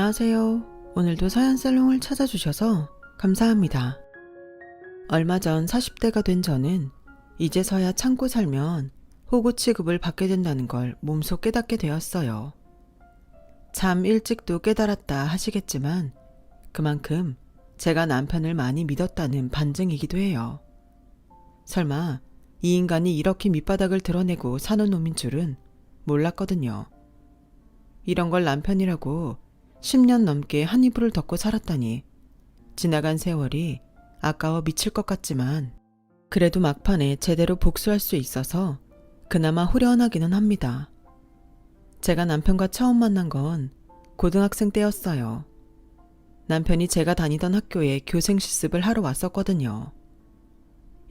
안녕하세요. 오늘도 서연살롱을 찾아주셔서 감사합니다. 얼마 전 40대가 된 저는 이제서야 참고 살면 호구 취급을 받게 된다는 걸 몸소 깨닫게 되었어요. 참 일찍도 깨달았다 하시겠지만 그만큼 제가 남편을 많이 믿었다는 반증이기도 해요. 설마 이 인간이 이렇게 밑바닥을 드러내고 사는 놈인 줄은 몰랐거든요. 이런 걸 남편이라고 10년 넘게 한 이불을 덮고 살았다니 지나간 세월이 아까워 미칠 것 같지만 그래도 막판에 제대로 복수할 수 있어서 그나마 후련하기는 합니다. 제가 남편과 처음 만난 건 고등학생 때였어요. 남편이 제가 다니던 학교에 교생 실습을 하러 왔었거든요.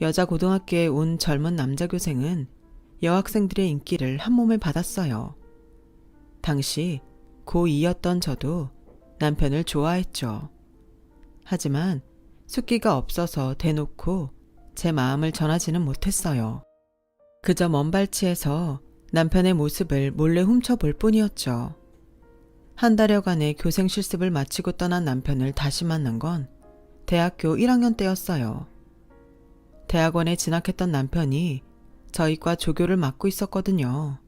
여자 고등학교에 온 젊은 남자 교생은 여학생들의 인기를 한 몸에 받았어요. 당시 고2였던 저도 남편을 좋아했죠. 하지만 숫기가 없어서 대놓고 제 마음을 전하지는 못했어요. 그저 먼 발치에서 남편의 모습을 몰래 훔쳐볼 뿐이었죠. 한 달여간의 교생 실습을 마치고 떠난 남편을 다시 만난 건 대학교 1학년 때였어요. 대학원에 진학했던 남편이 저희과 조교를 맡고 있었거든요.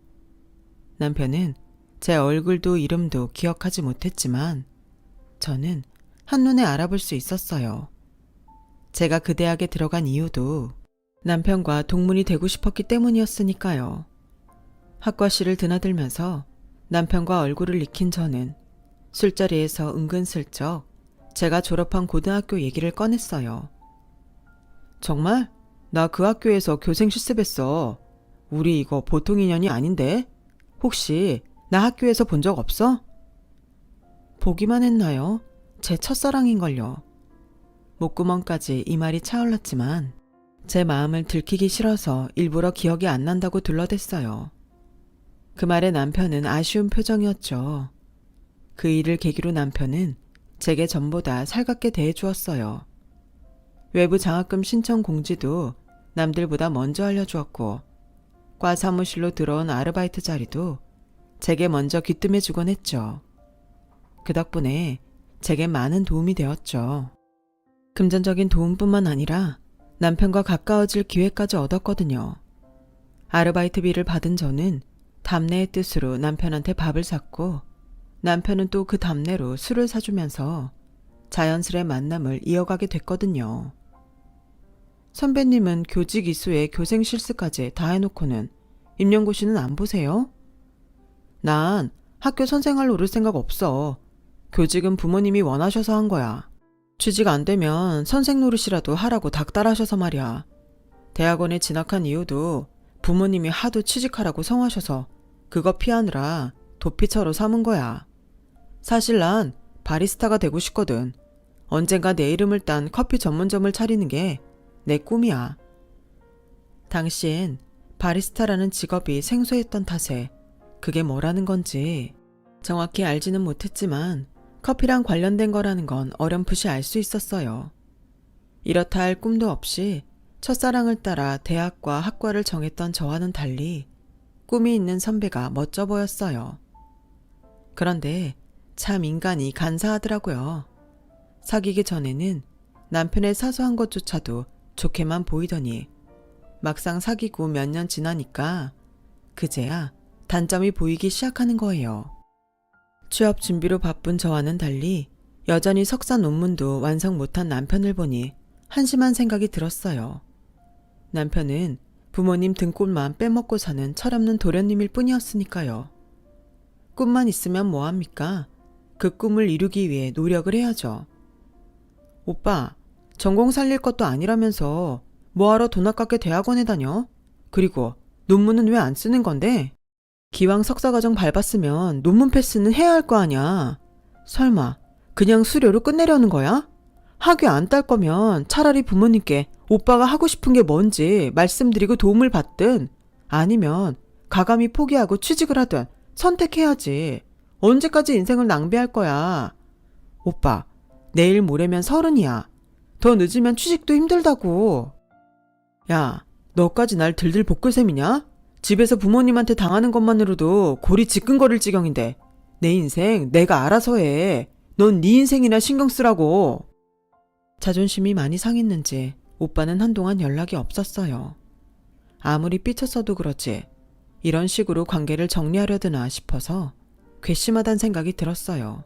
남편은 제 얼굴도 이름도 기억하지 못했지만 저는 한눈에 알아볼 수 있었어요. 제가 그 대학에 들어간 이유도 남편과 동문이 되고 싶었기 때문이었으니까요. 학과실을 드나들면서 남편과 얼굴을 익힌 저는 술자리에서 은근슬쩍 제가 졸업한 고등학교 얘기를 꺼냈어요. 정말? 나 그 학교에서 교생 실습했어. 우리 이거 보통 인연이 아닌데? 혹시 나 학교에서 본 적 없어? 보기만 했나요? 제 첫사랑인걸요. 목구멍까지 이 말이 차올랐지만 제 마음을 들키기 싫어서 일부러 기억이 안 난다고 둘러댔어요. 그 말에 남편은 아쉬운 표정이었죠. 그 일을 계기로 남편은 제게 전보다 살갑게 대해주었어요. 외부 장학금 신청 공지도 남들보다 먼저 알려주었고, 과 사무실로 들어온 아르바이트 자리도 제게 먼저 귀뜸해 주곤 했죠. 그 덕분에 제게 많은 도움이 되었죠. 금전적인 도움뿐만 아니라 남편과 가까워질 기회까지 얻었거든요. 아르바이트비를 받은 저는 답례의 뜻으로 남편한테 밥을 샀고 남편은 또그 답례로 술을 사주면서 자연스레 만남을 이어가게 됐거든요. 선배님은 교직 이수에 교생 실습까지 다 해놓고는 임용고시는 안 보세요? 난 학교 선생할 노릴 생각 없어. 교직은 부모님이 원하셔서 한 거야. 취직 안 되면 선생 노릇이라도 하라고 닥달하셔서 말이야. 대학원에 진학한 이유도 부모님이 하도 취직하라고 성하셔서 그거 피하느라 도피처로 삼은 거야. 사실 난 바리스타가 되고 싶거든. 언젠가 내 이름을 딴 커피 전문점을 차리는 게 내 꿈이야. 당시엔 바리스타라는 직업이 생소했던 탓에 그게 뭐라는 건지 정확히 알지는 못했지만 커피랑 관련된 거라는 건 어렴풋이 알 수 있었어요. 이렇다 할 꿈도 없이 첫사랑을 따라 대학과 학과를 정했던 저와는 달리 꿈이 있는 선배가 멋져 보였어요. 그런데 참 인간이 간사하더라고요. 사귀기 전에는 남편의 사소한 것조차도 좋게만 보이더니 막상 사귀고 몇 년 지나니까 그제야 단점이 보이기 시작하는 거예요. 취업 준비로 바쁜 저와는 달리 여전히 석사 논문도 완성 못한 남편을 보니 한심한 생각이 들었어요. 남편은 부모님 등골만 빼먹고 사는 철없는 도련님일 뿐이었으니까요. 꿈만 있으면 뭐합니까? 그 꿈을 이루기 위해 노력을 해야죠. 오빠, 전공 살릴 것도 아니라면서 뭐하러 돈 아깝게 대학원에 다녀? 그리고 논문은 왜 안 쓰는 건데? 기왕 석사과정 밟았으면 논문 패스는 해야 할 거 아냐. 설마 그냥 수료로 끝내려는 거야? 학위 안 딸 거면 차라리 부모님께 오빠가 하고 싶은 게 뭔지 말씀드리고 도움을 받든 아니면 가감히 포기하고 취직을 하든 선택해야지. 언제까지 인생을 낭비할 거야. 오빠, 내일 모레면 서른이야. 더 늦으면 취직도 힘들다고. 야, 너까지 날 들들 볶을 셈이냐? 집에서 부모님한테 당하는 것만으로도 골이 지끈거릴 지경인데 내 인생 내가 알아서 해. 넌 네 인생이나 신경 쓰라고. 자존심이 많이 상했는지 오빠는 한동안 연락이 없었어요. 아무리 삐쳤어도 그렇지 이런 식으로 관계를 정리하려 드나 싶어서 괘씸하단 생각이 들었어요.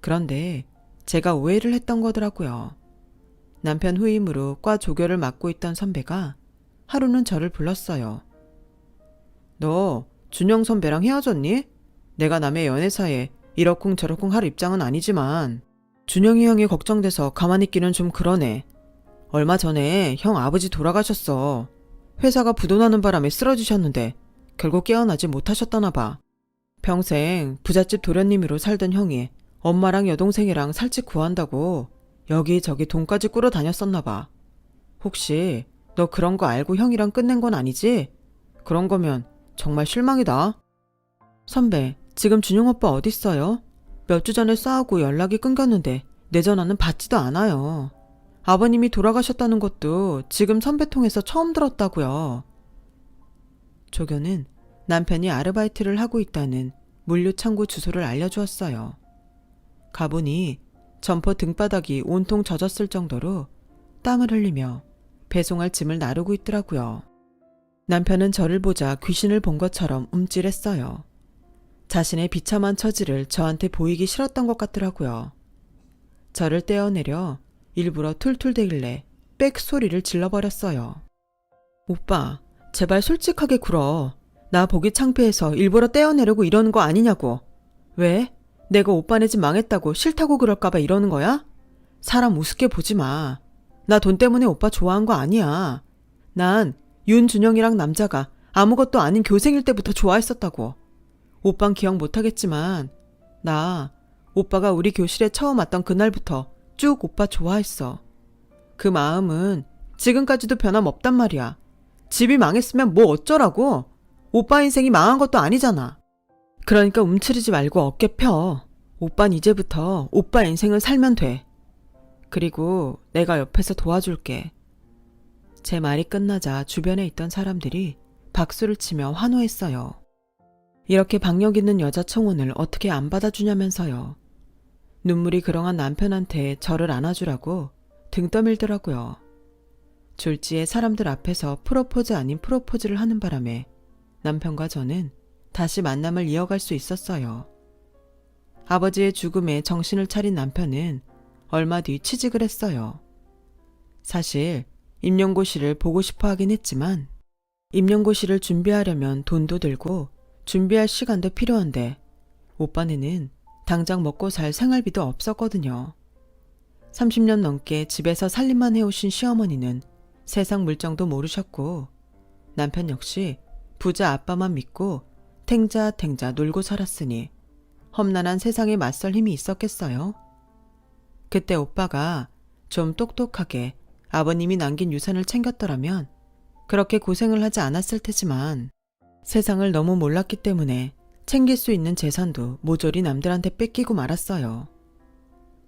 그런데 제가 오해를 했던 거더라고요. 남편 후임으로 과 조교를 맡고 있던 선배가 하루는 저를 불렀어요. 너 준영 선배랑 헤어졌니? 내가 남의 연애사에 이러쿵 저러쿵 할 입장은 아니지만 준영이 형이 걱정돼서 가만히 있기는 좀 그러네. 얼마 전에 형 아버지 돌아가셨어. 회사가 부도나는 바람에 쓰러지셨는데 결국 깨어나지 못하셨다나 봐. 평생 부잣집 도련님으로 살던 형이 엄마랑 여동생이랑 살집 구한다고 여기저기 돈까지 꾸러 다녔었나 봐. 혹시 너 그런 거 알고 형이랑 끝낸 건 아니지? 그런 거면 정말 실망이다. 선배, 지금 준용 오빠 어딨어요? 몇 주 전에 싸우고 연락이 끊겼는데 내 전화는 받지도 않아요. 아버님이 돌아가셨다는 것도 지금 선배 통해서 처음 들었다고요. 조교는 남편이 아르바이트를 하고 있다는 물류 창고 주소를 알려주었어요. 가보니 점퍼 등바닥이 온통 젖었을 정도로 땀을 흘리며 배송할 짐을 나르고 있더라고요. 남편은 저를 보자 귀신을 본 것처럼 움찔했어요. 자신의 비참한 처지를 저한테 보이기 싫었던 것 같더라고요. 저를 떼어내려 일부러 툴툴대길래 빽 소리를 질러버렸어요. 오빠, 제발 솔직하게 굴어. 나 보기 창피해서 일부러 떼어내려고 이러는 거 아니냐고. 왜? 내가 오빠네 집 망했다고 싫다고 그럴까봐 이러는 거야? 사람 우습게 보지 마. 나 돈 때문에 오빠 좋아한 거 아니야. 난 윤준영이랑 남자가 아무것도 아닌 교생일 때부터 좋아했었다고. 오빤 기억 못하겠지만, 나 오빠가 우리 교실에 처음 왔던 그날부터 쭉 오빠 좋아했어. 그 마음은 지금까지도 변함없단 말이야. 집이 망했으면 뭐 어쩌라고? 오빠 인생이 망한 것도 아니잖아. 그러니까 움츠리지 말고 어깨 펴. 오빤 이제부터 오빠 인생을 살면 돼. 그리고 내가 옆에서 도와줄게. 제 말이 끝나자 주변에 있던 사람들이 박수를 치며 환호했어요. 이렇게 박력 있는 여자 청혼을 어떻게 안 받아주냐면서요. 눈물이 그렁한 남편한테 저를 안아주라고 등 떠밀더라고요. 졸지에 사람들 앞에서 프로포즈 아닌 프로포즈를 하는 바람에 남편과 저는 다시 만남을 이어갈 수 있었어요. 아버지의 죽음에 정신을 차린 남편은 얼마 뒤 취직을 했어요. 사실 임용고시를 보고 싶어 하긴 했지만 임용고시를 준비하려면 돈도 들고 준비할 시간도 필요한데 오빠네는 당장 먹고 살 생활비도 없었거든요. 30년 넘게 집에서 살림만 해오신 시어머니는 세상 물정도 모르셨고 남편 역시 부자 아빠만 믿고 탱자탱자 놀고 살았으니 험난한 세상에 맞설 힘이 있었겠어요? 그때 오빠가 좀 똑똑하게 아버님이 남긴 유산을 챙겼더라면 그렇게 고생을 하지 않았을 테지만 세상을 너무 몰랐기 때문에 챙길 수 있는 재산도 모조리 남들한테 뺏기고 말았어요.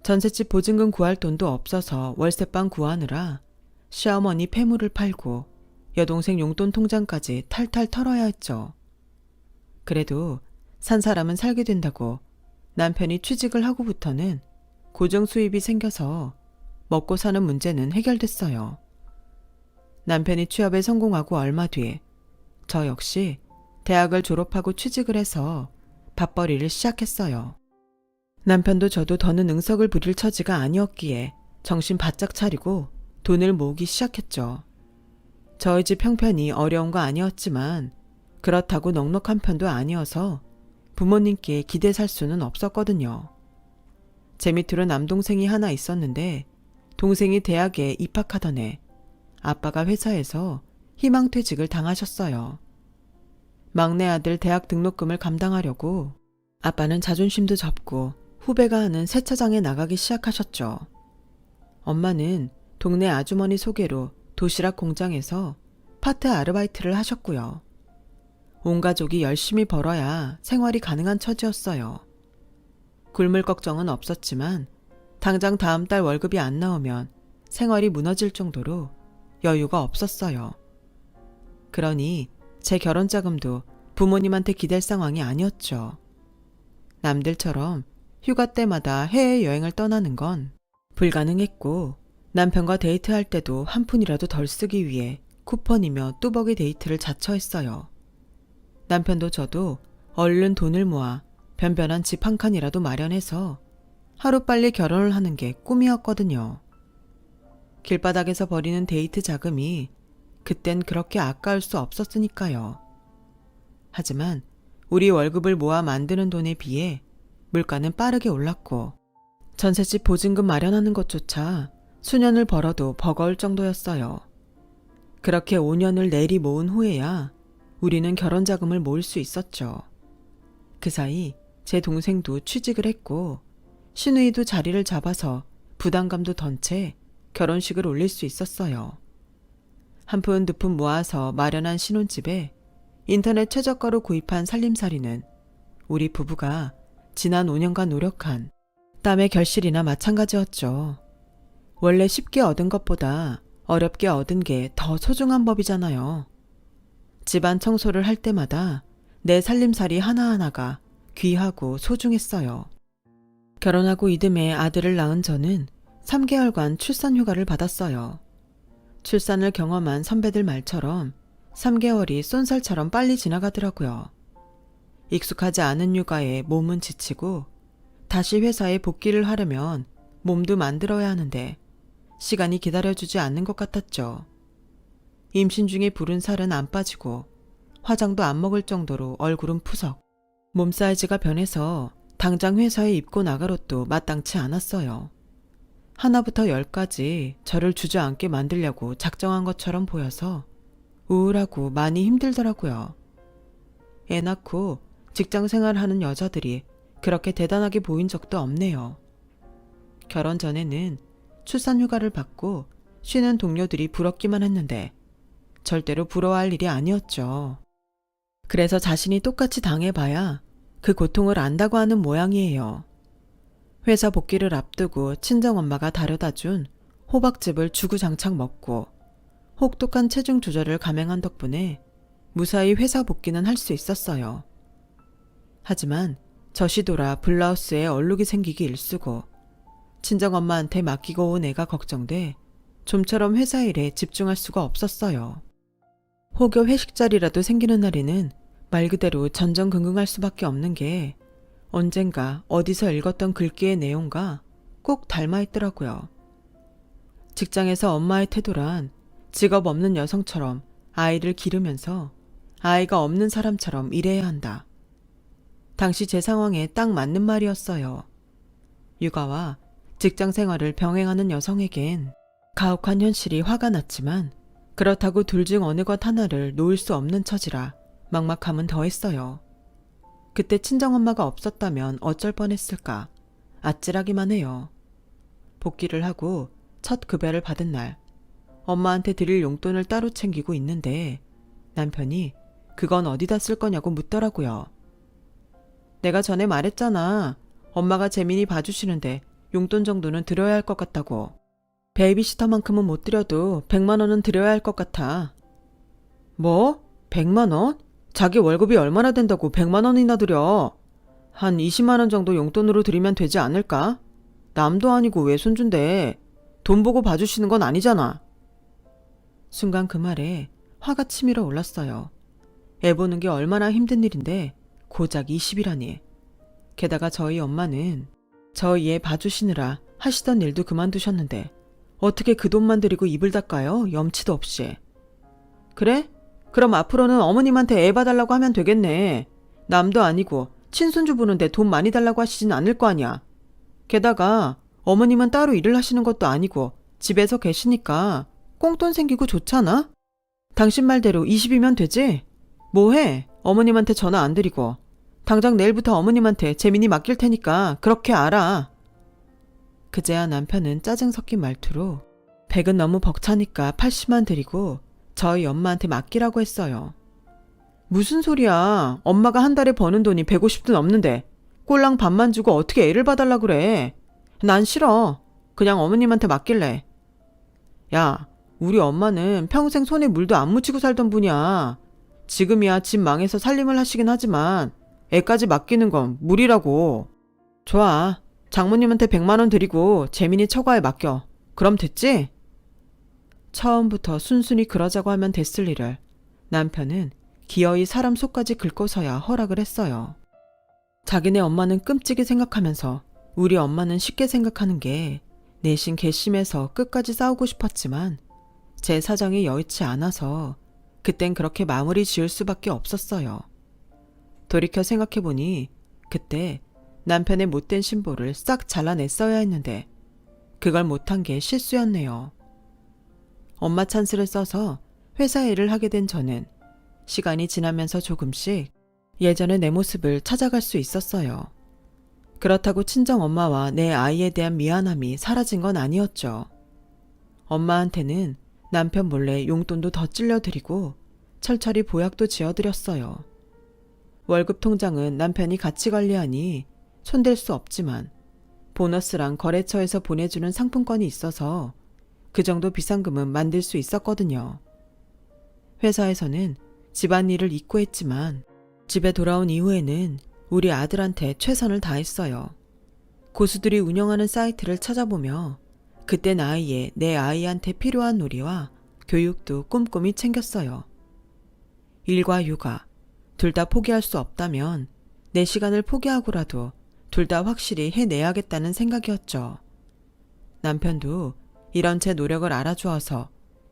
전셋집 보증금 구할 돈도 없어서 월세방 구하느라 시어머니 폐물을 팔고 여동생 용돈 통장까지 탈탈 털어야 했죠. 그래도 산 사람은 살게 된다고 남편이 취직을 하고부터는 고정 수입이 생겨서 먹고 사는 문제는 해결됐어요. 남편이 취업에 성공하고 얼마 뒤에 저 역시 대학을 졸업하고 취직을 해서 밥벌이를 시작했어요. 남편도 저도 더는 응석을 부릴 처지가 아니었기에 정신 바짝 차리고 돈을 모으기 시작했죠. 저희 집 형편이 어려운 거 아니었지만 그렇다고 넉넉한 편도 아니어서 부모님께 기대 살 수는 없었거든요. 제 밑으로 남동생이 하나 있었는데 동생이 대학에 입학하던 해 아빠가 회사에서 희망퇴직을 당하셨어요. 막내 아들 대학 등록금을 감당하려고 아빠는 자존심도 접고 후배가 하는 세차장에 나가기 시작하셨죠. 엄마는 동네 아주머니 소개로 도시락 공장에서 파트 아르바이트를 하셨고요. 온 가족이 열심히 벌어야 생활이 가능한 처지였어요. 굶을 걱정은 없었지만 당장 다음 달 월급이 안 나오면 생활이 무너질 정도로 여유가 없었어요. 그러니 제 결혼 자금도 부모님한테 기댈 상황이 아니었죠. 남들처럼 휴가 때마다 해외여행을 떠나는 건 불가능했고 남편과 데이트할 때도 한 푼이라도 덜 쓰기 위해 쿠폰이며 뚜벅이 데이트를 자처했어요. 남편도 저도 얼른 돈을 모아 변변한 집 한 칸이라도 마련해서 하루빨리 결혼을 하는 게 꿈이었거든요. 길바닥에서 버리는 데이트 자금이 그땐 그렇게 아까울 수 없었으니까요. 하지만 우리 월급을 모아 만드는 돈에 비해 물가는 빠르게 올랐고 전셋집 보증금 마련하는 것조차 수년을 벌어도 버거울 정도였어요. 그렇게 5년을 내리 모은 후에야 우리는 결혼 자금을 모을 수 있었죠. 그 사이 제 동생도 취직을 했고 신우이도 자리를 잡아서 부담감도 던 채 결혼식을 올릴 수 있었어요. 한 푼 두 푼 모아서 마련한 신혼집에 인터넷 최저가로 구입한 살림살이는 우리 부부가 지난 5년간 노력한 땀의 결실이나 마찬가지였죠. 원래 쉽게 얻은 것보다 어렵게 얻은 게 더 소중한 법이잖아요. 집안 청소를 할 때마다 내 살림살이 하나하나가 귀하고 소중했어요. 결혼하고 이듬해 아들을 낳은 저는 3개월간 출산 휴가를 받았어요. 출산을 경험한 선배들 말처럼 3개월이 쏜살처럼 빨리 지나가더라고요. 익숙하지 않은 육아에 몸은 지치고 다시 회사에 복귀를 하려면 몸도 만들어야 하는데 시간이 기다려주지 않는 것 같았죠. 임신 중에 부른 살은 안 빠지고 화장도 안 먹을 정도로 얼굴은 푸석. 몸 사이즈가 변해서 당장 회사에 입고 나갈 옷도 마땅치 않았어요. 하나부터 열까지 저를 주저앉게 만들려고 작정한 것처럼 보여서 우울하고 많이 힘들더라고요. 애 낳고 직장 생활하는 여자들이 그렇게 대단하게 보인 적도 없네요. 결혼 전에는 출산 휴가를 받고 쉬는 동료들이 부럽기만 했는데 절대로 부러워할 일이 아니었죠. 그래서 자신이 똑같이 당해봐야 그 고통을 안다고 하는 모양이에요. 회사 복귀를 앞두고 친정엄마가 다려다 준 호박즙을 주구장창 먹고 혹독한 체중 조절을 감행한 덕분에 무사히 회사 복귀는 할 수 있었어요. 하지만 저시돌아 블라우스에 얼룩이 생기기 일쑤고 친정엄마한테 맡기고 온 애가 걱정돼 좀처럼 회사 일에 집중할 수가 없었어요. 혹여 회식 자리라도 생기는 날에는 말 그대로 전전긍긍할 수밖에 없는 게 언젠가 어디서 읽었던 글귀의 내용과 꼭 닮아 있더라고요. 직장에서 엄마의 태도란 직업 없는 여성처럼 아이를 기르면서 아이가 없는 사람처럼 일해야 한다. 당시 제 상황에 딱 맞는 말이었어요. 육아와 직장 생활을 병행하는 여성에겐 가혹한 현실이 화가 났지만 그렇다고 둘 중 어느 것 하나를 놓을 수 없는 처지라 막막함은 더했어요. 그때 친정엄마가 없었다면 어쩔 뻔했을까 아찔하기만 해요. 복귀를 하고 첫 급여를 받은 날 엄마한테 드릴 용돈을 따로 챙기고 있는데 남편이 그건 어디다 쓸 거냐고 묻더라고요. 내가 전에 말했잖아. 엄마가 재민이 봐주시는데 용돈 정도는 드려야 할 것 같다고. 베이비시터만큼은 못 드려도 100만 원은 드려야 할 것 같아. 뭐? 100만 원? 자기 월급이 얼마나 된다고 100만 원이나 드려? 한 20만 원 정도 용돈으로 드리면 되지 않을까? 남도 아니고 왜 손준대? 돈 보고 봐주시는 건 아니잖아. 순간 그 말에 화가 치밀어 올랐어요. 애 보는 게 얼마나 힘든 일인데 고작 20이라니. 게다가 저희 엄마는 저희 애 봐주시느라 하시던 일도 그만두셨는데 어떻게 그 돈만 들이고 입을 닦아요? 염치도 없이. 그래? 그럼 앞으로는 어머님한테 애 봐달라고 하면 되겠네. 남도 아니고 친손주 보는데 돈 많이 달라고 하시진 않을 거 아니야. 게다가 어머님은 따로 일을 하시는 것도 아니고 집에서 계시니까 꽁돈 생기고 좋잖아? 당신 말대로 20이면 되지? 뭐해? 어머님한테 전화 안 드리고. 당장 내일부터 어머님한테 재민이 맡길 테니까 그렇게 알아. 그제야 남편은 짜증 섞인 말투로 100은 너무 벅차니까 80만 드리고 저희 엄마한테 맡기라고 했어요. 무슨 소리야. 엄마가 한 달에 버는 돈이 150도 넘는데 꼴랑 반만 주고 어떻게 애를 봐달라 그래. 난 싫어. 그냥 어머님한테 맡길래. 야, 우리 엄마는 평생 손에 물도 안 묻히고 살던 분이야. 지금이야 집 망해서 살림을 하시긴 하지만 애까지 맡기는 건 무리라고. 좋아. 장모님한테 100만 원 드리고 재민이 처가에 맡겨. 그럼 됐지? 처음부터 순순히 그러자고 하면 됐을 일을 남편은 기어이 사람 속까지 긁고서야 허락을 했어요. 자기네 엄마는 끔찍이 생각하면서 우리 엄마는 쉽게 생각하는 게 내심 괘씸해서 끝까지 싸우고 싶었지만 제 사정이 여의치 않아서 그땐 그렇게 마무리 지을 수밖에 없었어요. 돌이켜 생각해보니 그때 남편의 못된 신보를 싹 잘라냈어야 했는데 그걸 못한 게 실수였네요. 엄마 찬스를 써서 회사 일을 하게 된 저는 시간이 지나면서 조금씩 예전의 내 모습을 찾아갈 수 있었어요. 그렇다고 친정 엄마와 내 아이에 대한 미안함이 사라진 건 아니었죠. 엄마한테는 남편 몰래 용돈도 더 찔려드리고 철철이 보약도 지어드렸어요. 월급 통장은 남편이 같이 관리하니 손댈 수 없지만 보너스랑 거래처에서 보내주는 상품권이 있어서 그 정도 비상금은 만들 수 있었거든요. 회사에서는 집안일을 잊고 했지만 집에 돌아온 이후에는 우리 아들한테 최선을 다했어요. 고수들이 운영하는 사이트를 찾아보며 그때 나이에 내 아이한테 필요한 놀이와 교육도 꼼꼼히 챙겼어요. 일과 육아, 둘 다 포기할 수 없다면 내 시간을 포기하고라도 둘 다 확실히 해내야겠다는 생각이었죠. 남편도 이런 제 노력을 알아주어서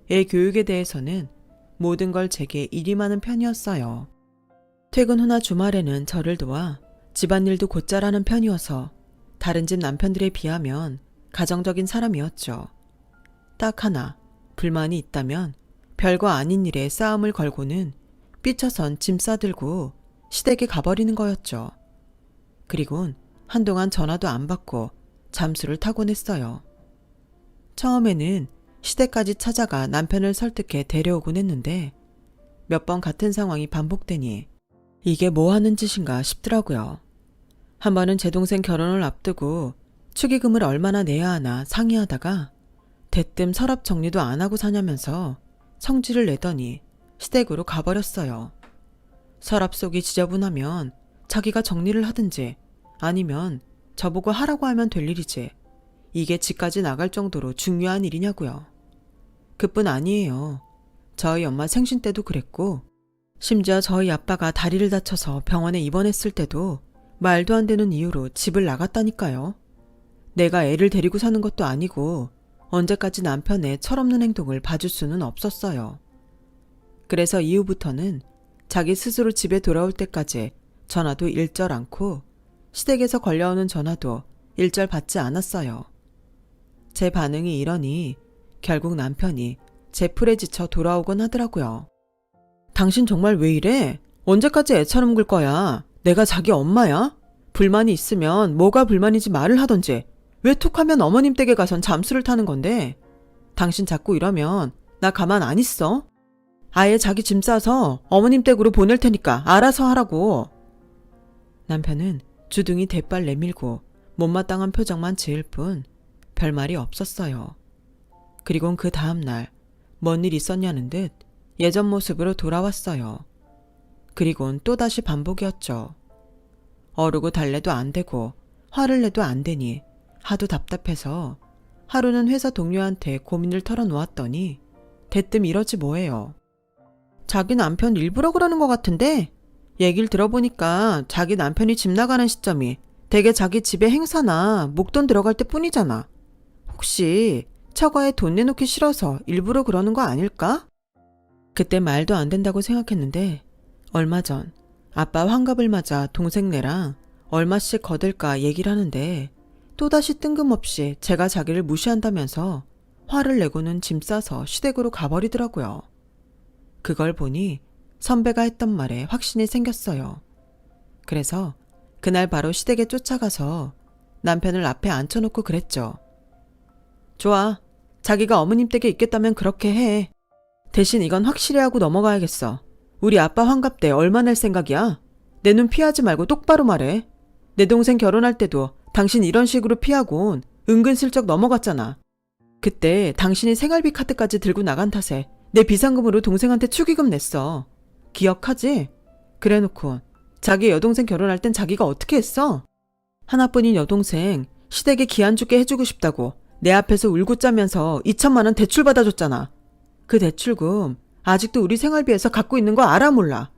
애 교육에 대해서는 모든 걸 제게 많은 편이었어요. 퇴근 후나 주말에는 저를 도와 집안일도 곧잘 하는 편이어서 다른 집 남편들에 비하면 가정적인 사람이었죠. 딱 하나 불만이 있다면 별거 아닌 일에 싸움을 걸고는 삐쳐선 짐 싸들고 시댁에 가버리는 거였죠. 그리곤 한동안 전화도 안 받고 잠수를 타곤 했어요. 처음에는 시댁까지 찾아가 남편을 설득해 데려오곤 했는데 몇 번 같은 상황이 반복되니 이게 뭐 하는 짓인가 싶더라고요. 한 번은 제 동생 결혼을 앞두고 축의금을 얼마나 내야 하나 상의하다가 대뜸 서랍 정리도 안 하고 사냐면서 성질을 내더니 시댁으로 가버렸어요. 서랍 속이 지저분하면 자기가 정리를 하든지 아니면 저보고 하라고 하면 될 일이지. 이게 집까지 나갈 정도로 중요한 일이냐고요. 그뿐 아니에요. 저희 엄마 생신 때도 그랬고, 심지어 저희 아빠가 다리를 다쳐서 병원에 입원했을 때도 말도 안 되는 이유로 집을 나갔다니까요. 내가 애를 데리고 사는 것도 아니고 언제까지 남편의 철없는 행동을 봐줄 수는 없었어요. 그래서 이후부터는 자기 스스로 집에 돌아올 때까지 전화도 일절 않고 시댁에서 걸려오는 전화도 일절 받지 않았어요. 제 반응이 이러니 결국 남편이 제 풀에 지쳐 돌아오곤 하더라고요. 당신 정말 왜 이래? 언제까지 애처럼 굴 거야? 내가 자기 엄마야? 불만이 있으면 뭐가 불만인지 말을 하던지 왜 툭 하면 어머님 댁에 가선 잠수를 타는 건데? 당신 자꾸 이러면 나 가만 안 있어? 아예 자기 짐 싸서 어머님 댁으로 보낼 테니까 알아서 하라고. 남편은 주둥이 대빨 내밀고 못마땅한 표정만 지을 뿐 별 말이 없었어요. 그리곤 그 다음날 뭔 일 있었냐는 듯 예전 모습으로 돌아왔어요. 그리곤 또다시 반복이었죠. 어르고 달래도 안 되고 화를 내도 안 되니 하도 답답해서 하루는 회사 동료한테 고민을 털어놓았더니 대뜸 이러지 뭐예요. 자기 남편 일부러 그러는 것 같은데 얘기를 들어보니까 자기 남편이 집 나가는 시점이 대개 자기 집에 행사나 목돈 들어갈 때 뿐이잖아. 혹시 처가에 돈 내놓기 싫어서 일부러 그러는 거 아닐까? 그때 말도 안 된다고 생각했는데 얼마 전 아빠 환갑을 맞아 동생네랑 얼마씩 거들까 얘기를 하는데 또다시 뜬금없이 제가 자기를 무시한다면서 화를 내고는 짐 싸서 시댁으로 가버리더라고요. 그걸 보니 선배가 했던 말에 확신이 생겼어요. 그래서 그날 바로 시댁에 쫓아가서 남편을 앞에 앉혀놓고 그랬죠. 좋아. 자기가 어머님 댁에 있겠다면 그렇게 해. 대신 이건 확실히 하고 넘어가야겠어. 우리 아빠 환갑 때 얼마 낼 생각이야? 내 눈 피하지 말고 똑바로 말해. 내 동생 결혼할 때도 당신 이런 식으로 피하곤 은근슬쩍 넘어갔잖아. 그때 당신이 생활비 카드까지 들고 나간 탓에 내 비상금으로 동생한테 축의금 냈어. 기억하지? 그래 놓고 자기 여동생 결혼할 땐 자기가 어떻게 했어? 하나뿐인 여동생 시댁에 기한 죽게 해주고 싶다고 내 앞에서 울고 짜면서 2천만 원 대출 받아줬잖아. 그 대출금 아직도 우리 생활비에서 갖고 있는 거 알아 몰라.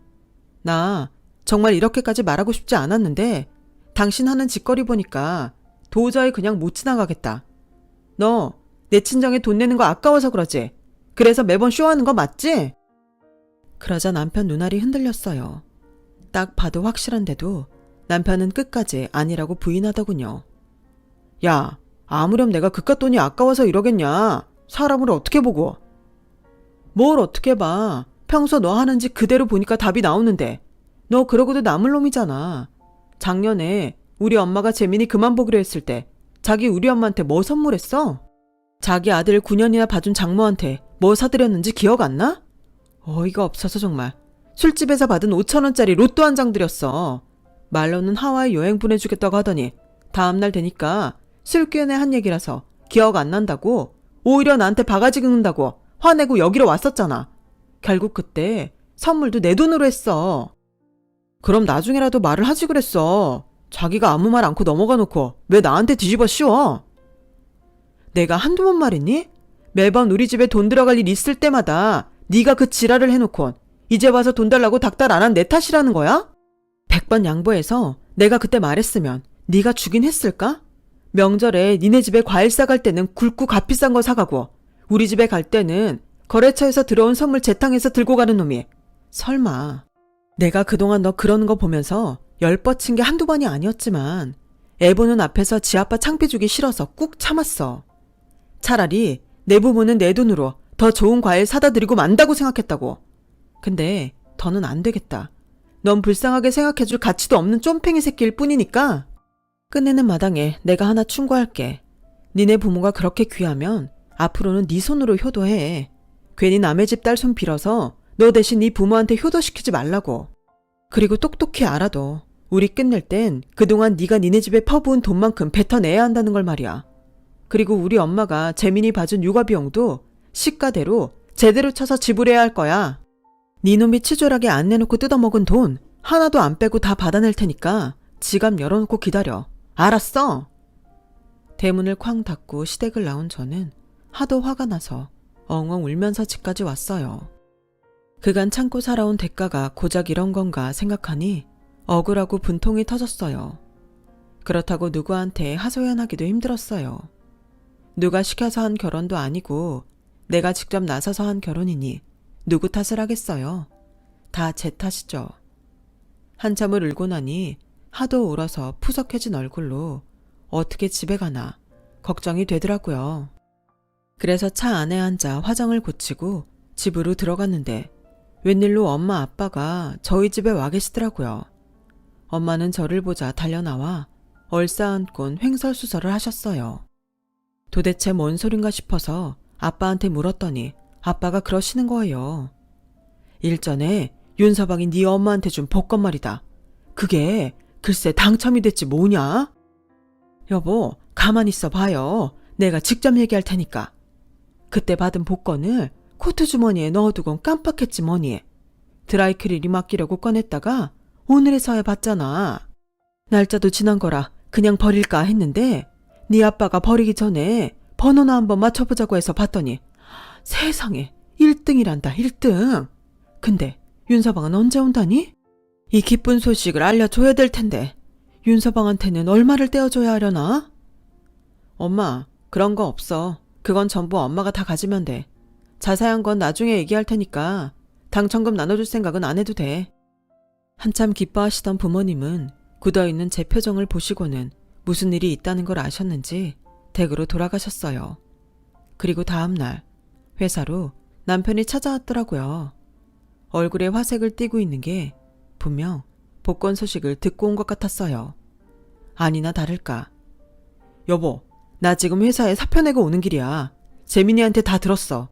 나 정말 이렇게까지 말하고 싶지 않았는데 당신 하는 짓거리 보니까 도저히 그냥 못 지나가겠다. 너 내 친정에 돈 내는 거 아까워서 그러지? 그래서 매번 쇼하는 거 맞지? 그러자 남편 눈알이 흔들렸어요. 딱 봐도 확실한데도 남편은 끝까지 아니라고 부인하더군요. 야, 아무렴 내가 그깟 돈이 아까워서 이러겠냐? 사람을 어떻게 보고? 뭘 어떻게 봐. 평소 너 하는 짓 그대로 보니까 답이 나오는데. 너 그러고도 남을 놈이잖아. 작년에 우리 엄마가 재민이 그만 보기로 했을 때 자기 우리 엄마한테 뭐 선물했어? 자기 아들 9년이나 봐준 장모한테 뭐 사드렸는지 기억 안 나? 어이가 없어서 정말. 술집에서 받은 5천원짜리 로또 한 장 드렸어. 말로는 하와이 여행 보내주겠다고 하더니 다음날 되니까 술기운에 한 얘기라서 기억 안 난다고 오히려 나한테 바가지 긁는다고 화내고 여기로 왔었잖아. 결국 그때 선물도 내 돈으로 했어. 그럼 나중에라도 말을 하지 그랬어. 자기가 아무 말 않고 넘어가 놓고 왜 나한테 뒤집어 씌워? 내가 한두 번 말했니? 매번 우리 집에 돈 들어갈 일 있을 때마다 네가 그 지랄을 해놓고 이제 와서 돈 달라고 닥달 안 한 내 탓이라는 거야? 백번 양보해서 내가 그때 말했으면 네가 주긴 했을까? 명절에 니네 집에 과일 싸갈 때는 굵고 값비싼 거 사가고 우리 집에 갈 때는 거래처에서 들어온 선물 재탕해서 들고 가는 놈이 설마 내가 그동안 너 그러는 거 보면서 열뻗친 게 한두 번이 아니었지만 애 보는 앞에서 지 아빠 창피 주기 싫어서 꾹 참았어. 차라리 내 부모는 내 돈으로 더 좋은 과일 사다 드리고 만다고 생각했다고. 근데 더는 안 되겠다. 넌 불쌍하게 생각해줄 가치도 없는 쫌팽이 새끼일 뿐이니까 끝내는 마당에 내가 하나 충고할게. 니네 부모가 그렇게 귀하면 앞으로는 네 손으로 효도해. 괜히 남의 집 딸 손 빌어서 너 대신 네 부모한테 효도시키지 말라고. 그리고 똑똑히 알아도 우리 끝낼 땐 그동안 네가 니네 집에 퍼부은 돈만큼 뱉어내야 한다는 걸 말이야. 그리고 우리 엄마가 재민이 봐준 육아 비용도 시가대로 제대로 쳐서 지불해야 할 거야. 네 놈이 치졸하게 안 내놓고 뜯어먹은 돈 하나도 안 빼고 다 받아낼 테니까 지갑 열어놓고 기다려. 알았어? 대문을 쾅 닫고 시댁을 나온 저는 하도 화가 나서 엉엉 울면서 집까지 왔어요. 그간 참고 살아온 대가가 고작 이런 건가 생각하니 억울하고 분통이 터졌어요. 그렇다고 누구한테 하소연하기도 힘들었어요. 누가 시켜서 한 결혼도 아니고 내가 직접 나서서 한 결혼이니 누구 탓을 하겠어요. 다 제 탓이죠. 한참을 울고 나니 하도 울어서 푸석해진 얼굴로 어떻게 집에 가나 걱정이 되더라고요. 그래서 차 안에 앉아 화장을 고치고 집으로 들어갔는데 웬일로 엄마 아빠가 저희 집에 와 계시더라고요. 엄마는 저를 보자 달려나와 얼싸안곤 횡설수설을 하셨어요. 도대체 뭔 소린가 싶어서 아빠한테 물었더니 아빠가 그러시는 거예요. 일전에 윤서방이 네 엄마한테 준 복권 말이다. 그게 글쎄 당첨이 됐지 뭐냐? 여보, 가만히 있어 봐요. 내가 직접 얘기할 테니까. 그때 받은 복권을 코트 주머니에 넣어두곤 깜빡했지 뭐니. 드라이클리니 맡기려고 꺼냈다가 오늘에서야 봤잖아. 날짜도 지난 거라 그냥 버릴까 했는데 네 아빠가 버리기 전에 번호나 한번 맞춰보자고 해서 봤더니 세상에 1등이란다 1등. 근데 윤서방은 언제 온다니? 이 기쁜 소식을 알려줘야 될 텐데 윤서방한테는 얼마를 떼어줘야 하려나? 엄마 그런 거 없어. 그건 전부 엄마가 다 가지면 돼. 자세한 건 나중에 얘기할 테니까 당첨금 나눠줄 생각은 안 해도 돼. 한참 기뻐하시던 부모님은 굳어있는 제 표정을 보시고는 무슨 일이 있다는 걸 아셨는지 댁으로 돌아가셨어요. 그리고 다음날 회사로 남편이 찾아왔더라고요. 얼굴에 화색을 띠고 있는 게 분명 복권 소식을 듣고 온 것 같았어요. 아니나 다를까. 여보, 나 지금 회사에 사표 내고 오는 길이야. 재민이한테 다 들었어.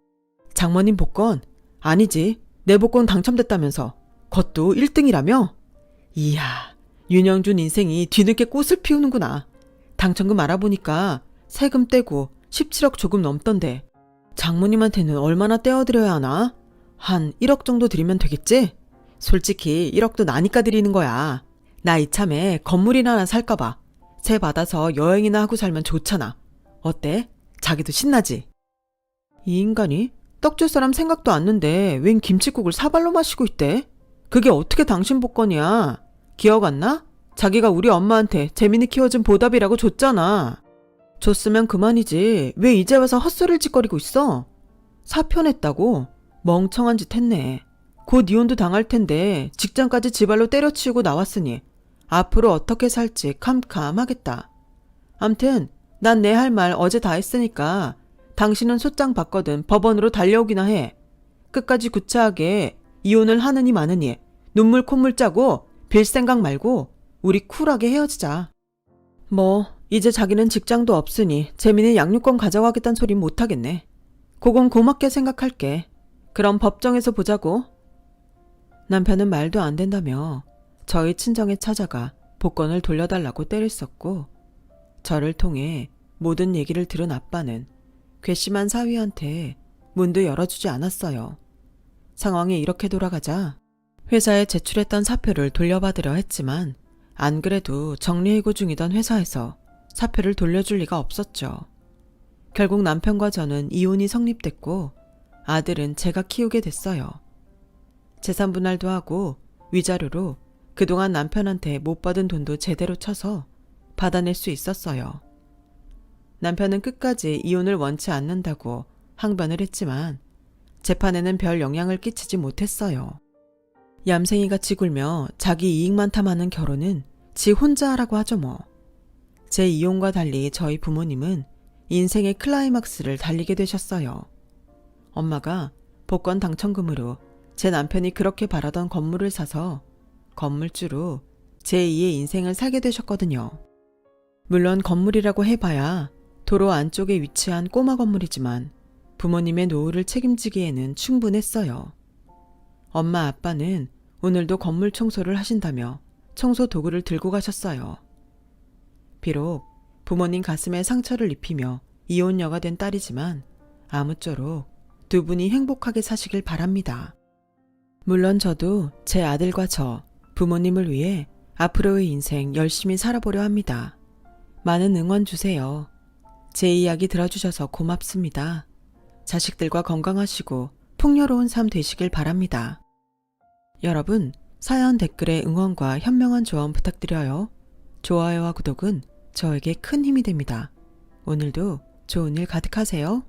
장모님 복권? 아니지. 내 복권 당첨됐다면서. 그것도 1등이라며? 이야, 윤영준 인생이 뒤늦게 꽃을 피우는구나. 당첨금 알아보니까 세금 떼고 17억 조금 넘던데. 장모님한테는 얼마나 떼어드려야 하나? 한 1억 정도 드리면 되겠지? 솔직히 1억도 나니까 드리는 거야. 나 이참에 건물이나 하나 살까봐. 세 받아서 여행이나 하고 살면 좋잖아. 어때? 자기도 신나지? 이 인간이 떡 줄 사람 생각도 않는데 웬 김치국을 사발로 마시고 있대? 그게 어떻게 당신 복권이야? 기억 안 나? 자기가 우리 엄마한테 재민이 키워준 보답이라고 줬잖아. 줬으면 그만이지. 왜 이제 와서 헛소리를 짓거리고 있어? 사표 냈다고? 멍청한 짓 했네. 곧 이혼도 당할 텐데 직장까지 지발로 때려치우고 나왔으니 앞으로 어떻게 살지 캄캄하겠다. 암튼 난 내 할 말 어제 다 했으니까 당신은 소장 받거든 법원으로 달려오기나 해. 끝까지 구차하게 이혼을 하느니 마느니 눈물 콧물 짜고 빌 생각 말고 우리 쿨하게 헤어지자. 뭐 이제 자기는 직장도 없으니 재민의 양육권 가져가겠다는 소리 못하겠네. 그건 고맙게 생각할게. 그럼 법정에서 보자고. 남편은 말도 안 된다며 저희 친정에 찾아가 복권을 돌려달라고 때를 썼고 저를 통해 모든 얘기를 들은 아빠는 괘씸한 사위한테 문도 열어주지 않았어요. 상황이 이렇게 돌아가자 회사에 제출했던 사표를 돌려받으려 했지만 안 그래도 정리해고 중이던 회사에서 사표를 돌려줄 리가 없었죠. 결국 남편과 저는 이혼이 성립됐고 아들은 제가 키우게 됐어요. 재산 분할도 하고 위자료로 그동안 남편한테 못 받은 돈도 제대로 쳐서 받아낼 수 있었어요. 남편은 끝까지 이혼을 원치 않는다고 항변을 했지만 재판에는 별 영향을 끼치지 못했어요. 얌생이같이 굴며 자기 이익만 탐하는 결혼은 지 혼자 하라고 하죠 뭐. 제 이혼과 달리 저희 부모님은 인생의 클라이막스를 달리게 되셨어요. 엄마가 복권 당첨금으로 제 남편이 그렇게 바라던 건물을 사서 건물주로 제2의 인생을 살게 되셨거든요. 물론 건물이라고 해봐야 도로 안쪽에 위치한 꼬마 건물이지만 부모님의 노후를 책임지기에는 충분했어요. 엄마 아빠는 오늘도 건물 청소를 하신다며 청소 도구를 들고 가셨어요. 비록 부모님 가슴에 상처를 입히며 이혼녀가 된 딸이지만 아무쪼록 두 분이 행복하게 사시길 바랍니다. 물론 저도 제 아들과 저 부모님을 위해 앞으로의 인생 열심히 살아보려 합니다. 많은 응원 주세요. 제 이야기 들어주셔서 고맙습니다. 자식들과 건강하시고 풍요로운 삶 되시길 바랍니다. 여러분, 사연 댓글에 응원과 현명한 조언 부탁드려요. 좋아요와 구독은 저에게 큰 힘이 됩니다. 오늘도 좋은 일 가득하세요.